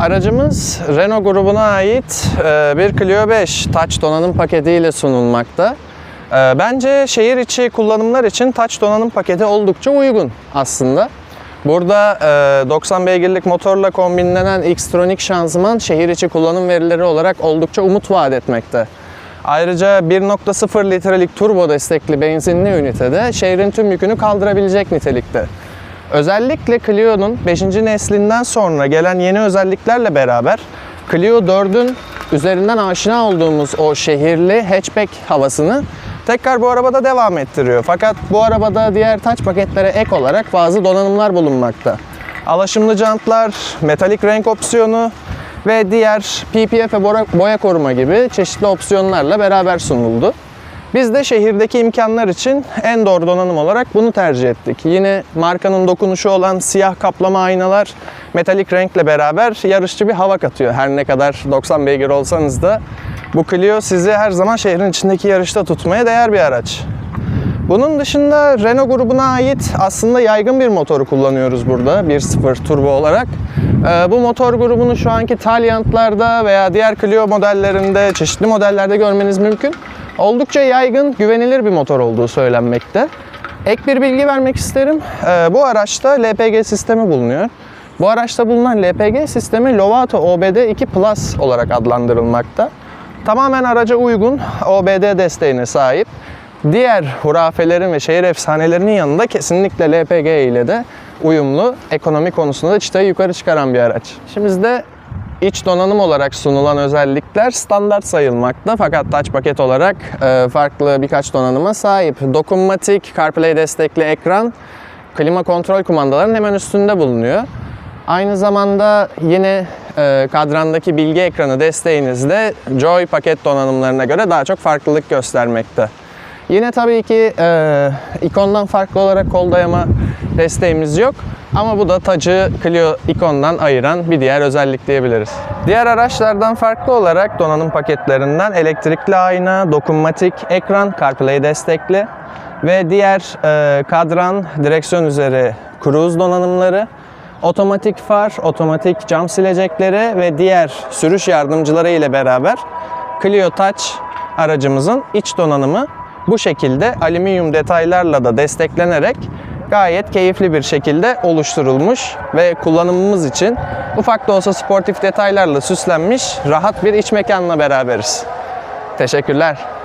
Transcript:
Aracımız Renault grubuna ait e, bir Clio 5 Touch donanım paketiyle sunulmakta. E, Bence şehir içi kullanımlar için Touch donanım paketi oldukça uygun aslında. Burada e, 90 beygirlik motorla kombinlenen Xtronic şanzıman şehir içi kullanım verileri olarak oldukça umut vaat etmekte. Ayrıca 1.0 litrelik turbo destekli benzinli ünitede şehrin tüm yükünü kaldırabilecek nitelikte. Özellikle Clio'nun 5. neslinden sonra gelen yeni özelliklerle beraber Clio 4'ün üzerinden aşina olduğumuz o şehirli hatchback havasını tekrar bu arabada devam ettiriyor. Fakat bu arabada diğer taç paketlere ek olarak bazı donanımlar bulunmakta. Alaşımlı jantlar, metalik renk opsiyonu ve diğer PPF ve boya- koruma gibi çeşitli opsiyonlarla beraber sunuldu. Biz de şehirdeki imkanlar için en doğru donanım olarak bunu tercih ettik. Yine markanın dokunuşu olan siyah kaplama aynalar metalik renkle beraber yarışçı bir hava katıyor. Her ne kadar 90 beygir olsanız da bu Clio sizi her zaman şehrin içindeki yarışta tutmaya değer bir araç. Bunun dışında Renault grubuna ait aslında yaygın bir motoru kullanıyoruz burada 1.0 turbo olarak. Ee, bu motor grubunu şu anki Taliant'larda veya diğer Clio modellerinde, çeşitli modellerde görmeniz mümkün. Oldukça yaygın, güvenilir bir motor olduğu söylenmekte. Ek bir bilgi vermek isterim. Ee, bu araçta LPG sistemi bulunuyor. Bu araçta bulunan LPG sistemi Lovato OBD 2 Plus olarak adlandırılmakta. Tamamen araca uygun OBD desteğine sahip. Diğer hurafelerin ve şehir efsanelerinin yanında kesinlikle LPG ile de uyumlu, ekonomi konusunda da çıtayı yukarı çıkaran bir araç. Şimdi de iç donanım olarak sunulan özellikler standart sayılmakta fakat touch paket olarak e, farklı birkaç donanıma sahip. Dokunmatik, CarPlay destekli ekran, klima kontrol kumandaların hemen üstünde bulunuyor. Aynı zamanda yine e, kadrandaki bilgi ekranı desteğinizde Joy paket donanımlarına göre daha çok farklılık göstermekte. Yine tabii ki e, ikondan farklı olarak kol dayama desteğimiz yok. Ama bu da tacı Clio ikondan ayıran bir diğer özellik diyebiliriz. Diğer araçlardan farklı olarak donanım paketlerinden elektrikli ayna, dokunmatik ekran, CarPlay destekli ve diğer e, kadran, direksiyon üzeri cruise donanımları, otomatik far, otomatik cam silecekleri ve diğer sürüş yardımcıları ile beraber Clio Touch aracımızın iç donanımı bu şekilde alüminyum detaylarla da desteklenerek gayet keyifli bir şekilde oluşturulmuş ve kullanımımız için ufak da olsa sportif detaylarla süslenmiş rahat bir iç mekanla beraberiz. Teşekkürler.